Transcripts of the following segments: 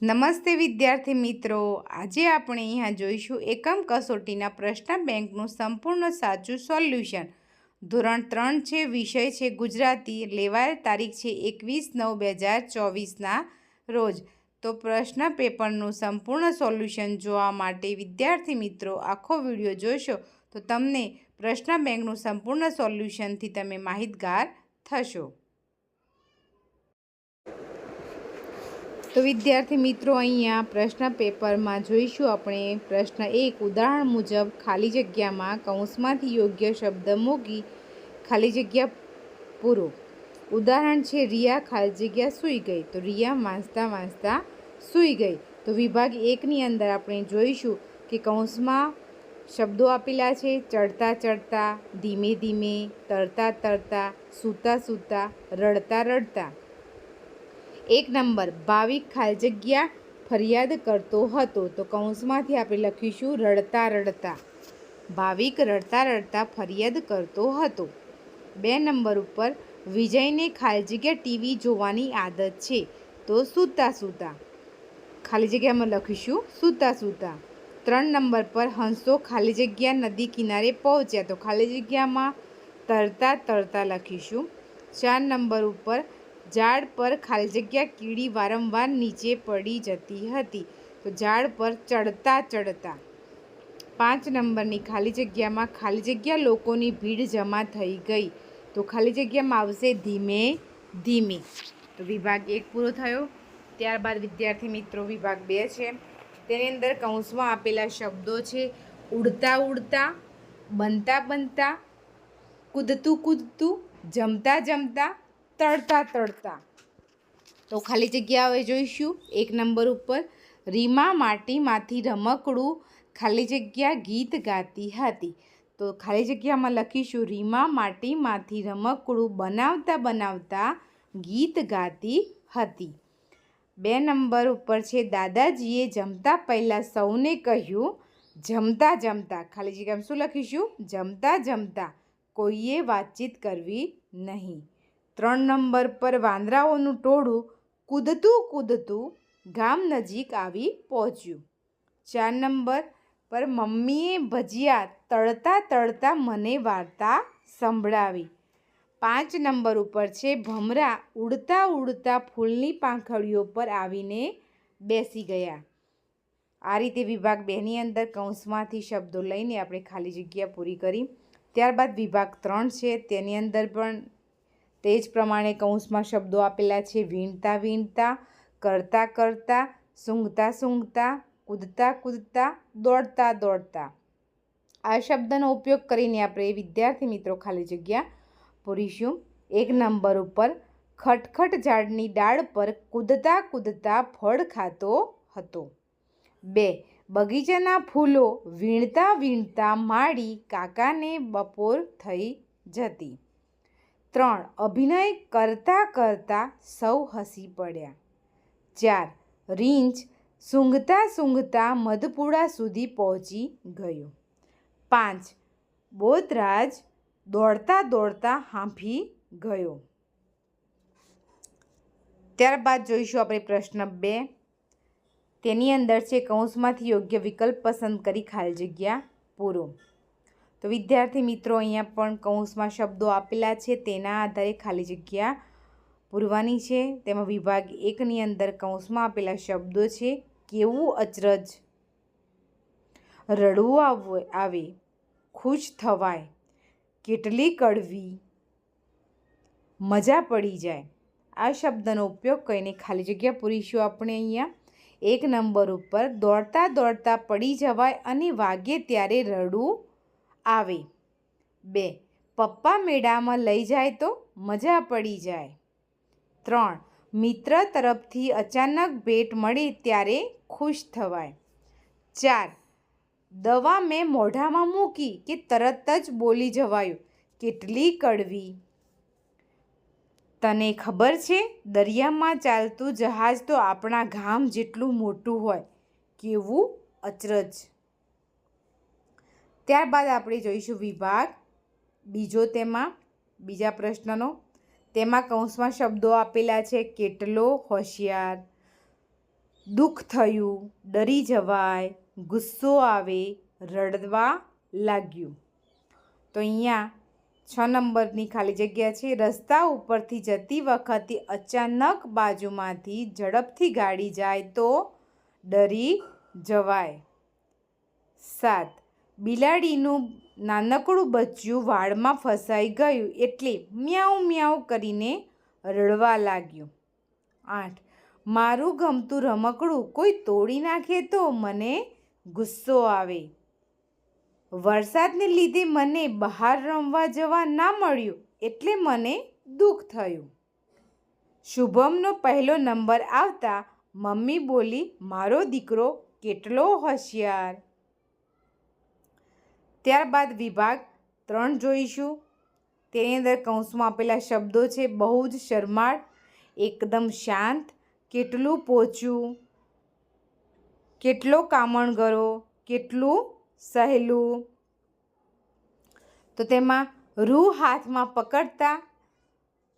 નમસ્તે વિદ્યાર્થી મિત્રો. આજે આપણે અહીંયા જોઈશું એકમ કસોટીના પ્રશ્ન બેંકનું સંપૂર્ણ સાચું સોલ્યુશન. ધોરણ ત્રણ છે, વિષય છે ગુજરાતી. લેવાયેલ તારીખ છે એકવીસ નવ બે હજાર ચોવીસના રોજ. તો પ્રશ્ન પેપરનું સંપૂર્ણ સોલ્યુશન જોવા માટે વિદ્યાર્થી મિત્રો આખો વીડિયો જોશો તો તમને પ્રશ્ન બેંકનું સંપૂર્ણ સોલ્યુશનથી તમે માહિતગાર થશો. તો વિદ્યાર્થી મિત્રો, અહીંયા પ્રશ્ન પેપરમાં જોઈશું આપણે. પ્રશ્ન એક, ઉદાહરણ મુજબ ખાલી જગ્યામાં કૌંસમાંથી યોગ્ય શબ્દ મૂકી ખાલી જગ્યા પૂરો. ઉદાહરણ છે, રિયા ખાલી જગ્યા સૂઈ ગઈ. તો રિયા વાંચતા વાંચતા સૂઈ ગઈ. તો વિભાગ એકની અંદર આપણે જોઈશું કે કૌંસમાં શબ્દો આપેલા છે, ચડતા ચડતા, ધીમે ધીમે, તરતા તરતા, સૂતા સૂતા, રડતા રડતા. એક નંબર, ભાવિક ખાલી જગ્યા ફરિયાદ કરતો હતો. તો કૌંસમાંથી આપણે લખીશું, રડતા રડતા. ભાવિક રડતા રડતા ફરિયાદ કરતો હતો. બે નંબર ઉપર, વિજયને ખાલી જગ્યા ટીવી જોવાની આદત છે. તો સૂતા સૂતા. ખાલી જગ્યામાં લખીશું, સૂતા સૂતા. ત્રણ નંબર પર, હંસો ખાલી જગ્યા નદી કિનારે પહોંચ્યા. તો ખાલી જગ્યામાં તરતા તરતા લખીશું. ચાર નંબર ઉપર ઝાડ પર ખાલી જગ્યા કીડી વારંવાર નીચે પડી જતી હતી. તો ઝાડ પર ચડતા ચડતા પાંચ નંબરની ખાલી જગ્યામાં ખાલી જગ્યા લોકોની ભીડ જમા થઈ ગઈ. તો ખાલી જગ્યામાં આવશે ધીમે ધીમે. તો વિભાગ એક પૂરો થયો. ત્યારબાદ વિદ્યાર્થી મિત્રો વિભાગ બે છે. તેની અંદર કૌંસમાં આપેલા શબ્દો છે, ઉડતા ઉડતા, બનતા બનતા, કૂદતું કૂદતું, જમતા જમતા તળતા તળતા. તો ખાલી જગ્યા હવે જોઈશું. એક નંબર ઉપર, રીમા માટીમાંથી રમકડું ખાલી જગ્યા ગીત ગાતી હતી. તો ખાલી જગ્યામાં લખીશું, રીમા માટીમાંથી રમકડું બનાવતા બનાવતા ગીત ગાતી હતી. બે નંબર ઉપર છે, દાદાજીએ જમતા પહેલાં સૌને કહ્યું, જમતા જમતા. ખાલી જગ્યામાં શું લખીશું? જમતા જમતા. કોઈએ વાતચીત કરવી નહીં. ત્રણ નંબર પર વાંદરાઓનું ટોળું કૂદતું કૂદતું ગામ નજીક આવી પહોંચ્યું. ચાર નંબર પર મમ્મીએ ભજીયા તળતા તળતા મને વાર્તા સંભળાવી. પાંચ નંબર ઉપર છે ભમરા ઉડતા ઉડતા ફૂલની પાંખડીઓ પર આવીને બેસી ગયા. આ રીતે વિભાગ બેની અંદર કૌંસમાંથી શબ્દો લઈને આપણે ખાલી જગ્યા પૂરી કરી. ત્યારબાદ વિભાગ ત્રણ છે તેની અંદર પણ તે જ પ્રમાણે કૌંસમાં શબ્દો આપેલા છે. વીણતા વીણતા, કરતા કરતા, સૂંઘતા સૂંઘતા, કૂદતા કૂદતા, દોડતા દોડતા. આ શબ્દનો ઉપયોગ કરીને આપણે વિદ્યાર્થી મિત્રો ખાલી જગ્યા પૂરીશું. એક નંબર ઉપર, ખટખટ ઝાડની ડાળ પર કૂદતા કૂદતા ફળ ખાતો હતો. બે, બગીચાના ફૂલો વીણતા વીણતા માળી કાકાને બપોર થઈ જતી. ત્રણ અભિનય કરતાં કરતાં સૌ હસી પડ્યા. ચાર રીંછ સૂંઘતા સૂંઘતા મધપુડા સુધી પહોંચી ગયો. પાંચ બોધરાજ દોડતા દોડતા હાંફી ગયો. ત્યારબાદ જોઈશું આપણે પ્રશ્ન બે. તેની અંદર છે કૌંસમાંથી યોગ્ય વિકલ્પ પસંદ કરી ખાલી જગ્યા પૂરો. તો વિદ્યાર્થી મિત્રો, અહીંયા પણ કૌંસમાં શબ્દો આપેલા છે. તેના આધારે ખાલી જગ્યા પૂરવાની છે. તેમાં વિભાગ એકની અંદર કૌંસમાં આપેલા શબ્દો છે. કેવું અચરજ? રડવું આવે, ખુશ થવાય, કેટલી કડવી, મજા પડી જાય. આ શબ્દનો ઉપયોગ કરીને ખાલી જગ્યા પૂરીશું આપણે અહીંયા. એક નંબર ઉપર, દોડતા દોડતા પડી જવાય અને વાગે ત્યારે રડવું આવે. બે, પપ્પા મેળામાં લઈ જાય તો મજા પડી જાય. ત્રણ, મિત્ર તરફથી અચાનક ભેટ મળે ત્યારે ખુશ થવાય. ચાર, દવા મેં મોઢામાં મૂકી કે તરત જ બોલી જવાયું, કેટલી કડવી. તને ખબર છે, દરિયામાં ચાલતું જહાજ તો આપણા ગામ જેટલું મોટું હોય, કેવું અચરજ. ત્યારબાદ આપણે જોઈશું વિભાગ. બીજો તેમાં, બીજા પ્રશ્નનો. તેમાં કૌંસમાં શબ્દો આપેલા છે, કેટલો હોશિયાર. દુઃખ થયું, ડરી જવાય, ગુસ્સો આવે, રડવા લાગ્યું. તો અહીંયા છ નંબરની ખાલી જગ્યા છે. રસ્તા ઉપરથી જતી વખતે અચાનક બાજુમાંથી ઝડપથી ગાડી જાય તો ડરી જવાય. સાત. બિલાડીનું નાનકડું બચ્ચું વાળમાં ફસાઈ ગયું એટલે મ્યાઉ મ્યાઉ કરીને રડવા લાગ્યું. આઠ. મારું ગમતું રમકડું કોઈ તોડી નાખે તો મને ગુસ્સો આવે. વરસાદને લીધે મને બહાર રમવા જવા ના મળ્યું એટલે મને દુઃખ થયું. શુભમનો પહેલો નંબર આવતા મમ્મી બોલી, મારો દીકરો કેટલો હોશિયાર. ત્યારબાદ વિભાગ ત્રણ જોઈશું. તેની અંદર કૌંસમાં આપેલા શબ્દો છે, બહુ જ શરમાળ, એકદમ શાંત, કેટલું પોચું, કેટલો કામણગરો, કેટલું સહેલું. તો તેમાં રૂ હાથમાં પકડતા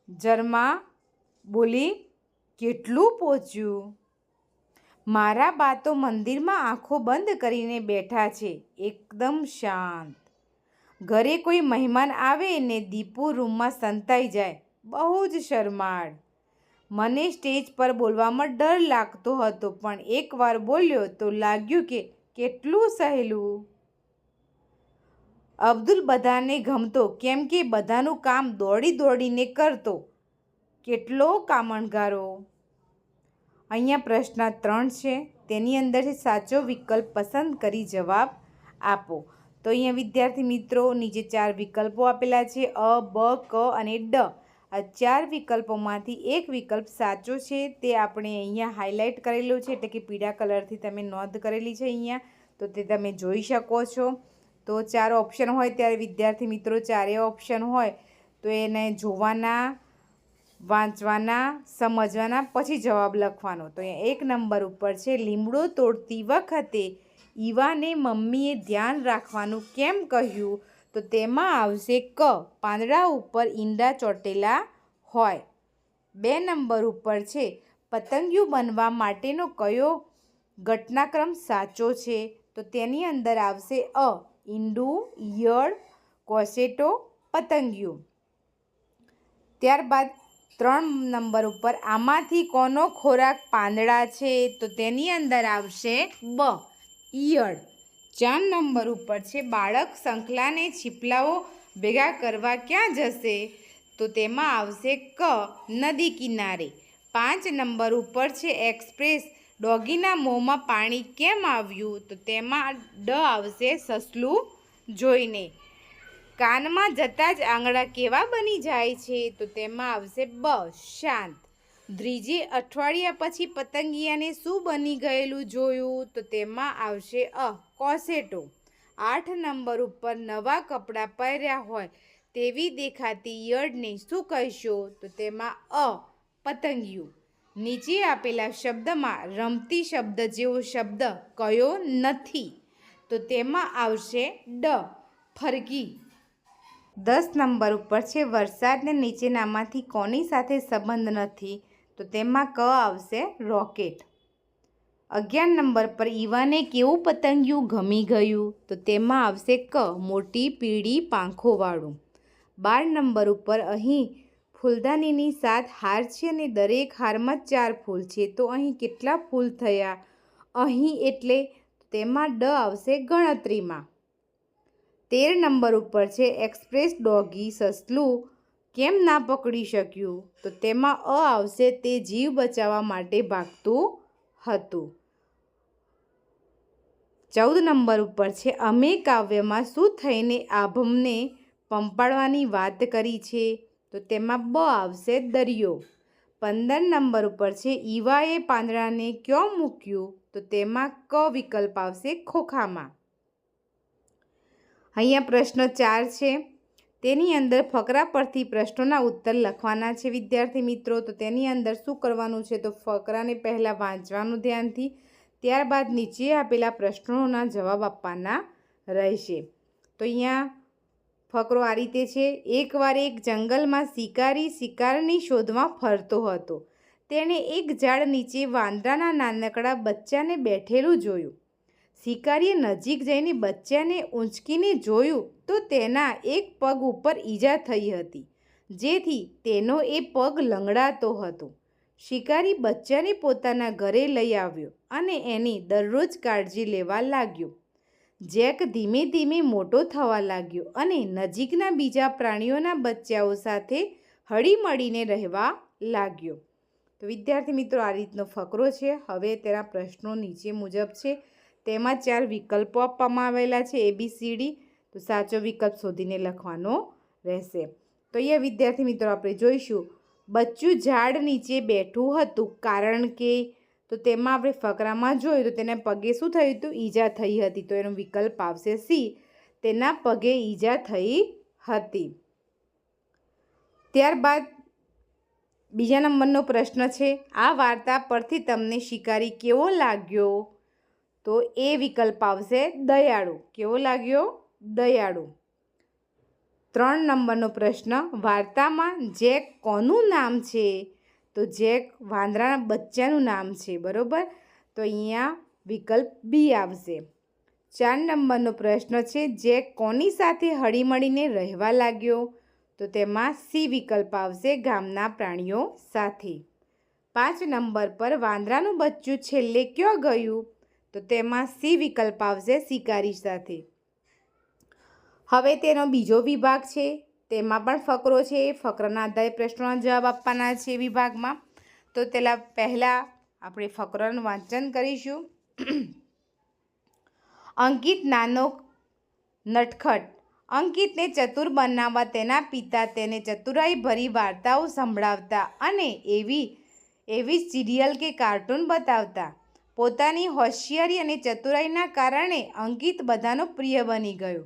જરમાં બોલી, કેટલું પોચ્યું મારા બા તો મંદિરમાં આંખો બંધ કરીને બેઠા છે. એકદમ શાંત. ઘરે કોઈ મહેમાન આવે ને દીપુ રૂમમાં સંતાઈ જાય. બહુ જ શરમાળ. મને સ્ટેજ પર બોલવામાં ડર લાગતો હતો, પણ એકવાર બોલ્યો તો લાગ્યું કે કેટલું સહેલું. અબ્દુલ બધાને ગમતો, કેમ કે બધાનું કામ દોડી દોડીને કરતો. કેટલો કામણગારો. અહીંયા પ્રશ્ન ત્રણ છે. તેની અંદરથી સાચો વિકલ્પ પસંદ કરી જવાબ આપો. તો અહીંયા વિદ્યાર્થી મિત્રો, નીચે ચાર વિકલ્પો આપેલા છે. અ, બ, ક અને ડ. આ ચાર વિકલ્પોમાંથી એક વિકલ્પ સાચો છે તે આપણે અહીંયા હાઇલાઇટ કરેલો છે. એટલે કે પીળા કલરથી તમે નોંધ કરેલી છે અહીંયા. તો તે તમે જોઈ શકો છો. તો ચાર ઓપ્શન હોય ત્યારે વિદ્યાર્થી મિત્રો ચારે ઓપ્શન હોય તો એને જોવાના. વાંચવાના, સમજવાના, પછી જવાબ લખવાનો. તો અહીંયા એક નંબર ઉપર છે, લીમડો તોડતી વખતે ઈવાને મમ્મીએ ધ્યાન રાખવાનું કેમ કહ્યું? તો તેમાં આવશે ક, પાંદડા ઉપર ઈંડા ચોટેલા હોય. બે નંબર ઉપર છે, પતંગિયું બનવા માટેનો કયો ઘટનાક્રમ સાચો છે? તો તેની અંદર આવશે અ, ઈંડું, ઈયળ, કોસેટો, પતંગિયું. ત્યારબાદ ત્રણ નંબર ઉપર આમાંથી કોનો ખોરાક પાંદડા છે? તો તેની અંદર આવશે બ, ઈયળ. ચાર નંબર ઉપર છે બાળક શંખલાને છીપલાઓ ભેગા કરવા ક્યાં જશે? તો તેમાં આવશે ક, નદી કિનારે. પાંચ નંબર ઉપર છે એક્સપ્રેસ, ડોગીના મોંમાં પાણી કેમ આવ્યું? તો તેમાં ડ આવશે સસલું જોઈને. કાનમાં જતાં જ આંગળા કેવા બની જાય છે તો તેમાં આવશે બ, શાંત. ત્રીજે અઠવાડિયા પછી પતંગિયાને શું બની ગયેલું જોયું તો તેમાં આવશે અ, કોસેટો. આઠ નંબર ઉપર નવા કપડાં પહેર્યા હોય તેવી દેખાતી યડને શું કહેશો? તો તેમાં અ, પતંગિયું. નીચે આપેલા શબ્દમાં રમતી શબ્દ જેવો શબ્દ કયો નથી? તો તેમાં આવશે ડ ફરકી દસ નંબર ઉપર છે, વરસાદને નીચેનામાંથી કોની સાથે સંબંધ નથી? તો તેમાં ક આવશે, રોકેટ. અગિયાર નંબર પર ઈવાને કેવું પતંગિયું ગમી ગયું? તો તેમાં આવશે ક, મોટી પીળી પાંખોવાળું. બાર નંબર ઉપર અહીં ફૂલદાનીની સાત હાર છે અને દરેક હારમાં ચાર ફૂલ છે. તો અહીં કેટલા ફૂલ થયા? અહીં એટલે તેમાં ડ આવશે ગણતરીમાં. તેર નંબર ઉપર છે એક્સપ્રેસ ડોગી સસલું. કેમ ના પકડી શક્યું? તો તેમાં અ આવશે તે જીવ બચાવવા માટે ભાગતું હતું. ચૌદ નંબર ઉપર છે અમે કાવ્યમાં શું થઈને આભમને પંપાડવાની વાત કરી છે? તો તેમાં બ આવશે દરિયો. પંદર નંબર ઉપર છે ઈવાએ પાંદડાને ક્યાં મૂક્યું? તો તેમાં ક વિકલ્પ આવશે ખોખામાં. અહીંયા પ્રશ્ન ચાર છે. તેની અંદર ફકરા પરથી પ્રશ્નોના ઉત્તર લખવાના છે, વિદ્યાર્થી મિત્રો. તો તેની અંદર શું કરવાનું છે? તો ફકરાને પહેલાં વાંચવાનું ધ્યાનથી, ત્યારબાદ નીચે આપેલા પ્રશ્નોના જવાબ આપવાના રહેશે. તો અહીંયા ફકરો આ રીતે છે. એકવાર એક જંગલમાં શિકારી શિકારની શોધમાં ફરતો હતો. તેણે એક ઝાડ નીચે વાંદરાના નાનકડા બચ્ચાને બેઠેલું જોયું. શિકારીએ નજીક જઈને બચ્ચાને ઊંચકીને જોયું તો તેના એક પગ ઉપર ઈજા થઈ હતી, જેથી તેનો એ પગ લંગડાતો હતો. શિકારી બચ્ચાને પોતાના ઘરે લઈ આવ્યો અને એની દરરોજ કાળજી લેવા લાગ્યો. જેક ધીમે ધીમે મોટો થવા લાગ્યો અને નજીકના બીજા પ્રાણીઓના બચ્ચાઓ સાથે હળીમળીને રહેવા લાગ્યો. તો વિદ્યાર્થી મિત્રો, આ રીતનો ફકરો છે. હવે તેના પ્રશ્નો નીચે મુજબ છે. તેમાં ચાર વિકલ્પો આપવામાં આવેલા છે એ બી સી ડી તો સાચો વિકલ્પ શોધીને લખવાનો રહેશે. તો અહીંયા વિદ્યાર્થી મિત્રો આપણે જોઈશું, બચ્ચું ઝાડ નીચે બેઠું હતું કારણ કે, તો તેમાં આપણે ફકરામાં જોયું તો તેના પગે શું થયું હતું? ઈજા થઈ હતી. તો એનો વિકલ્પ આવશે સી તેના પગે ઈજા થઈ હતી. ત્યારબાદ બીજા નંબરનો પ્રશ્ન છે, આ વાર્તા પરથી તમને શિકારી કેવો લાગ્યો? તો એ વિકલ્પ આવશે દયાળુ. કેવો લાગ્યો? દયાળુ. ત્રણ નંબરનો પ્રશ્ન, વાર્તામાં જેક કોનું નામ છે? તો જેક વાંદરાના બચ્ચાનું નામ છે, બરાબર? તો અહીંયા વિકલ્પ બી આવશે. ચાર નંબરનો પ્રશ્ન છે, જેક કોની સાથે હળીમળીને રહેવા લાગ્યો? તો તેમાં સી વિકલ્પ આવશે, ગામના પ્રાણીઓ સાથે. પાંચ નંબર પર વાંદરાનું બચ્ચું છેલ્લે ક્યાં ગયું? તો તેમાં સી વિકલ્પ આવશે શિકારી સાથે. હવે તેનો બીજો વિભાગ છે, તેમાં પણ ફકરો છે, ફકરાના આધારે પ્રશ્નોના જવાબ આપવાના છે વિભાગમાં. તો તેલા પહેલાં આપણે ફકરાનું વાંચન કરીશું. અંકિત નાનો નટખટ. અંકિતને ચતુર બનાવવા તેના પિતા તેને ચતુરાઈ ભરી વાર્તાઓ સંભળાવતા અને એવી એવી સિરિયલ કે કાર્ટૂન બતાવતા. પોતાની હોશિયારી અને ચતુરાઈના કારણે અંકિત બધાનો પ્રિય બની ગયો.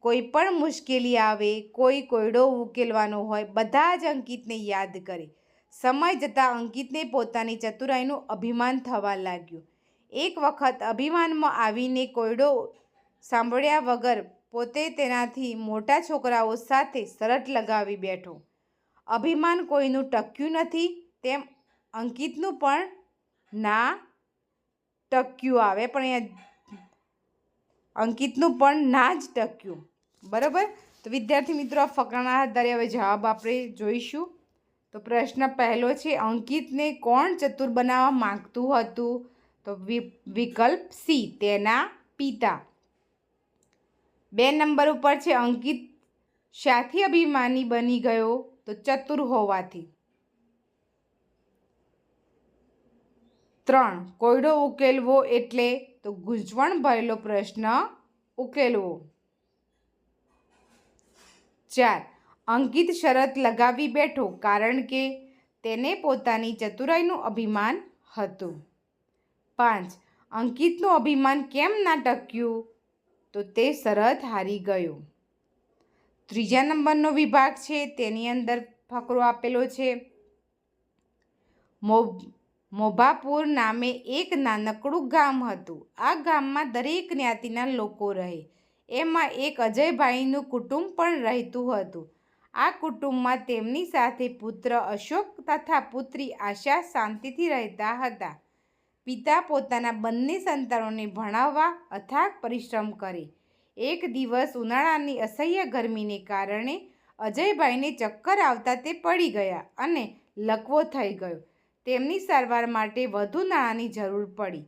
કોઈ પણ મુશ્કેલી આવે, કોઈ કોયડો ઉકેલવાનો હોય, બધા જ અંકિતને યાદ કરે. સમય જતાં અંકિતને પોતાની ચતુરાઈનું અભિમાન થવા લાગ્યું. એક વખત અભિમાનમાં આવીને કોયડો સાંભળ્યા વગર પોતે તેનાથી મોટા છોકરાઓ સાથે શરત લગાવી બેઠો. અભિમાન કોઈનું ટક્યું નથી, તેમ અંકિતનું પણ ના ટક્યું આવે, પણ અહીંયા અંકિતનું પણ ના જ ટક્યું. બરાબર? તો વિદ્યાર્થી મિત્રો, આ ફકરાના આધારે હવે જવાબ આપણે જોઈશું. તો પ્રશ્ન પહેલો છે, અંકિતને કોણ ચતુર બનાવવા માગતું હતું? તો વિકલ્પ સી, તેના પિતા. બે નંબર ઉપર છે, અંકિત શાથી અભિમાની બની ગયો, તો ચતુર હોવાથી. ત્રણ. કોયડો ઉકેલવો એટલે તો ગૂંચવણ ભરેલો પ્રશ્ન ઉકેલવો. ચાર. અંકિત શરત લગાવી બેઠો કારણ કે તેને પોતાની ચતુરાઈનું અભિમાન હતું. પાંચ. અંકિતનું અભિમાન કેમ ના ટક્યું? તો તે શરત હારી ગયો. ત્રીજા નંબરનો વિભાગ છે, તેની અંદર ફકરો આપેલો છે. મો મોભાપુર નામે એક નાનકડું ગામ હતું. આ ગામમાં દરેક જ્ઞાતિના લોકો રહે. એમાં એક અજયભાઈનું કુટુંબ પણ રહેતું હતું. આ કુટુંબમાં તેમની સાથે પુત્ર અશોક તથા પુત્રી આશા શાંતિથી રહેતા હતા. પિતા પોતાના બંને સંતાનોને ભણાવવા અથાગ પરિશ્રમ કરે. એક દિવસ ઉનાળાની અસહ્ય ગરમીને કારણે અજયભાઈને ચક્કર આવતા તે પડી ગયા અને લકવો થઈ ગયો. તેમની સારવાર માટે વધુ નાણાંની જરૂર પડી.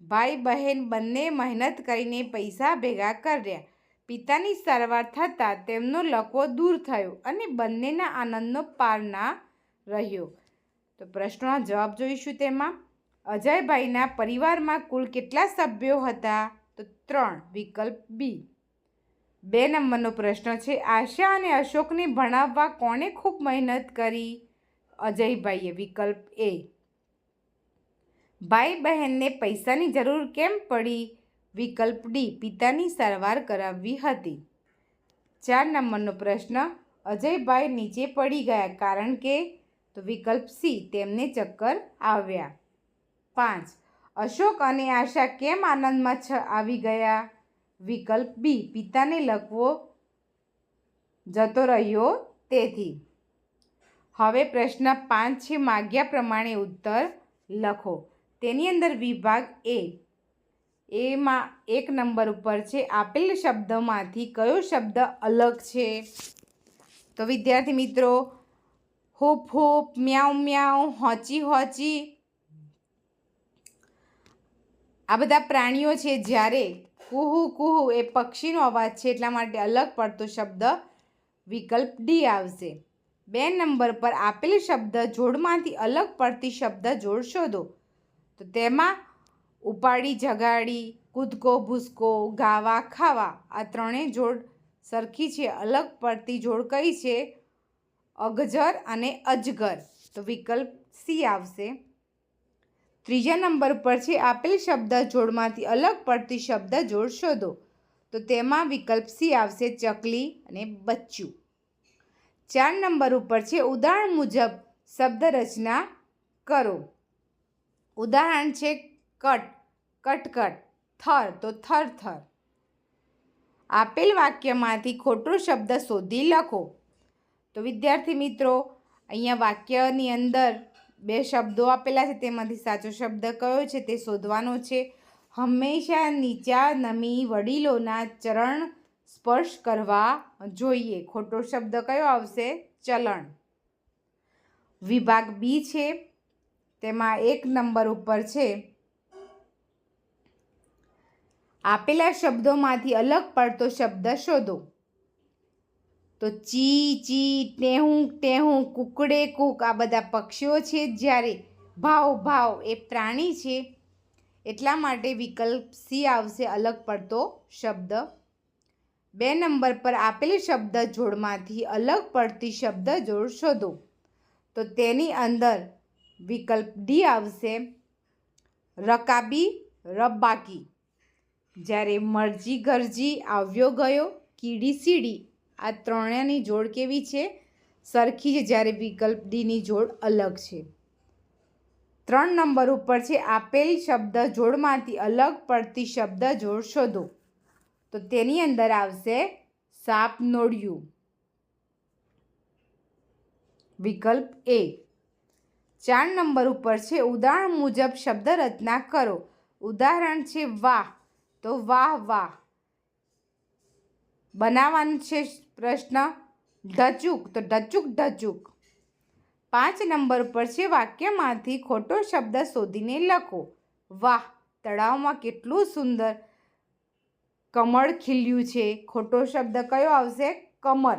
ભાઈ બહેન બંને મહેનત કરીને પૈસા ભેગા કર્યા. પિતાની સારવાર થતાં તેમનો લકવો દૂર થયો અને બંનેના આનંદનો પાર ના રહ્યો. તો પ્રશ્નોના જવાબ જોઈશું તેમાં. અજયભાઈના પરિવારમાં કુલ કેટલા સભ્યો હતા? તો ત્રણ, વિકલ્પ બી. બે નંબરનો પ્રશ્ન છે, આશા અને અશોકને ભણાવવા કોણે ખૂબ મહેનત કરી? અજયભાઈએ વિકલ્પ એ. ભાઈ બહેનને પૈસાની જરૂર કેમ પડી? વિકલ્પ ડી, પિતાની સારવાર કરાવવી હતી. ચાર નંબરનો પ્રશ્ન, અજયભાઈ નીચે પડી ગયા કારણ કે? તો વિકલ્પ સી, તેમને ચક્કર આવ્યા. પાંચ, અશોક અને આશા કેમ આનંદમાં છ આવી ગયા? વિકલ્પ બી, પિતાને લખવો જતો રહ્યો તેથી. હવે પ્રશ્ન પાંચ છે, માગ્યા પ્રમાણે ઉત્તર લખો. તેની અંદર વિભાગ એ એમાં એક નંબર ઉપર છે. આપેલ શબ્દમાંથી કયો શબ્દ અલગ છે? તો વિદ્યાર્થી મિત્રો, હોપ હોપ, મ્યાઉ મ્યાઉ, હોચી હોચી. આ બધા પ્રાણીઓ છે, જ્યારે કુહુ કુહુ એ પક્ષીનો અવાજ છે, એટલા માટે અલગ પડતો શબ્દ વિકલ્પ ડી આવશે. બે નંબર પર આપેલ શબ્દ જોડમાંથી અલગ પડતી શબ્દ જોડ શોધો. તો તેમાં ઉપાડી, જગાડી, કૂદકો, ભૂસકો, ગાવા, ખાવા આ ત્રણેય જોડ સરખી છે, અલગ પડતી જોડ કઈ છે? અગજર અને અજગર. તો વિકલ્પ સી આવશે. ત્રીજા નંબર પર છે આપેલ શબ્દ જોડમાંથી અલગ પડતી શબ્દ જોડ શોધો. તો તેમાં વિકલ્પ સી આવશે ચકલી અને બચ્ચું. ચાર નંબર ઉપર છે. ઉદાહરણ મુજબ શબ્દ રચના કરો. ઉદાહરણ છે કટ, કટકટ, થર, તો થર થર. આપેલ વાક્યમાંથી ખોટો શબ્દ શોધી લખો. તો વિદ્યાર્થી મિત્રો, અહીંયા વાક્યની અંદર બે શબ્દો આપેલા છે. તેમાંથી સાચો શબ્દ કયો છે તે શોધવાનો છે. હંમેશા નીચા નમી વડીલોના ચરણ સ્પર્શ કરવા જોઈએ. ખોટો શબ્દ કયો આવશે? ચલણ. વિભાગ બી છે. તેમાં એક નંબર ઉપર છે. આપેલા શબ્દોમાંથી અલગ પડતો શબ્દ શોધો. તો ચી ચી ટેહું ટેહું કુકડે, કૂક આ બધા પક્ષીઓ છે જ્યારે ભાવ ભાવ એ પ્રાણી છે. એટલા માટે વિકલ્પ સી આવશે અલગ પડતો શબ્દ બે નંબર પર આપેલ શબ્દ જોડમાંથી અલગ પડતી શબ્દ જોડ શોધો. તો તેની અંદર વિકલ્પ ડી આવશે. રકાબી રબાકી જ્યારે મરજી ગરજી આવ્યો ગયો, કીડી સીડી. આ ત્રણેયની જોડ કેવી છે? સરખી છે, જ્યારે વિકલ્પ ડીની જોડ અલગ છે. ત્રણ નંબર ઉપર છે, આપેલ શબ્દ જોડમાંથી અલગ પડતી શબ્દ જોડ શોધો. તો તેની અંદર આવશે સાપ નોળિયું વિકલ્પ એ. ચાર નંબર ઉપર છે, ઉદાહરણ મુજબ શબ્દ રચના કરો. ઉદાહરણ છે, વાહ. તો વાહ વાહ. બનાવવાનું છે પ્રશ્ન ઢચુક. તો ઢચુક ઢચુક. પાંચ નંબર પર છે, વાક્યમાંથી ખોટો શબ્દ શોધીને લખો. વાહ, તળાવમાં કેટલું સુંદર. કમળ ખીલ્યું છે. ખોટો શબ્દ કયો આવશે? કમર.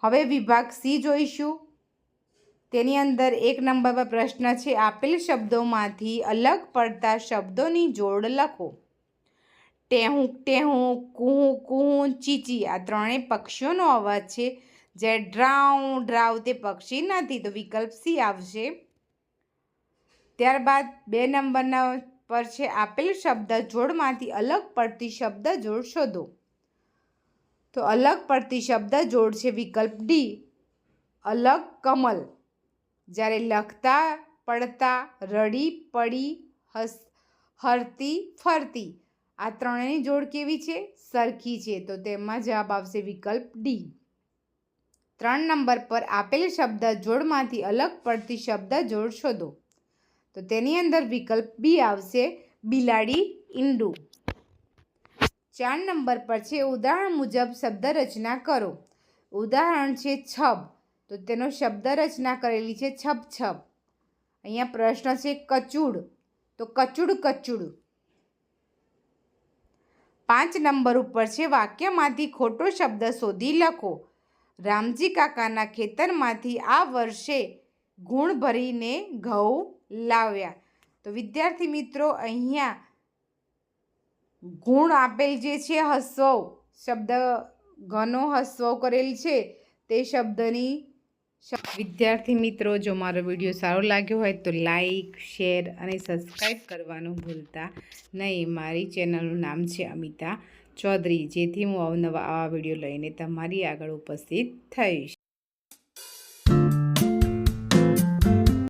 હવે વિભાગ સી જોઈશું. તેની અંદર એક નંબર પર પ્રશ્ન છે, આપેલ શબ્દોમાંથી અલગ પડતા શબ્દોની જોડ લખો. ટેહું ટેહું કુહું કુહું, ચીચી આ ત્રણેય પક્ષીઓનો અવાજ છે. જે ડ્રાઉ ડ્રાઉ તે પક્ષી નથી તો વિકલ્પ સી આવશે. ત્યારબાદ બે નંબરના પર છે આપેલ શબ્દ. જોડમાંથી અલગ પડતી શબ્દ જોડ શોધો. તો અલગ પડતી શબ્દ જોડ છે વિકલ્પ ડી અલગ કમલ. જ્યારે લખતા, પડતા, રડી, પડી, હસ, હરતી, ફરતી. આ ત્રણેયની જોડ કેવી છે? સરખી છે. તો તેમાં જવાબ આવશે વિકલ્પ ડી ત્રણ નંબર પર આપેલ શબ્દ જોડમાંથી અલગ પડતી શબ્દ જોડ શોધો. તો તેની અંદર વિકલ્પ બી આવશે બિલાડી ઈંડું. ચાર નંબર પર છે, ઉદાહરણ મુજબ શબ્દ રચના કરો. ઉદાહરણ છે, છબ. તો તેનો શબ્દ રચના કરેલી છે, છબ છબ. અહીંયા પ્રશ્ન છે, કચૂડ. તો કચૂડ કચૂડ. પાંચ નંબર ઉપર છે, વાક્યમાંથી ખોટો શબ્દ શોધી લખો. રામજી કાકાના ખેતરમાંથી આ વર્ષે ગુણ ભરીને ઘઉં લાવ્યા. તો વિદ્યાર્થી મિત્રો, અહીંયા ગુણ આપેલ જે છે હસવ શબ્દ ઘનો હસવ કરેલ છે, તે શબ્દની વિદ્યાર્થી મિત્રો, જો મારો વીડિયો સારો લાગ્યો હોય તો લાઈક, શેર અને સબસ્ક્રાઈબ કરવાનું ભૂલતા નહીં. મારી ચેનલનું નામ છે અમિતા ચૌધરી, જેથી હું અવનવા આવા વીડિયો લઈને તમારી આગળ ઉપસ્થિત થઈશ.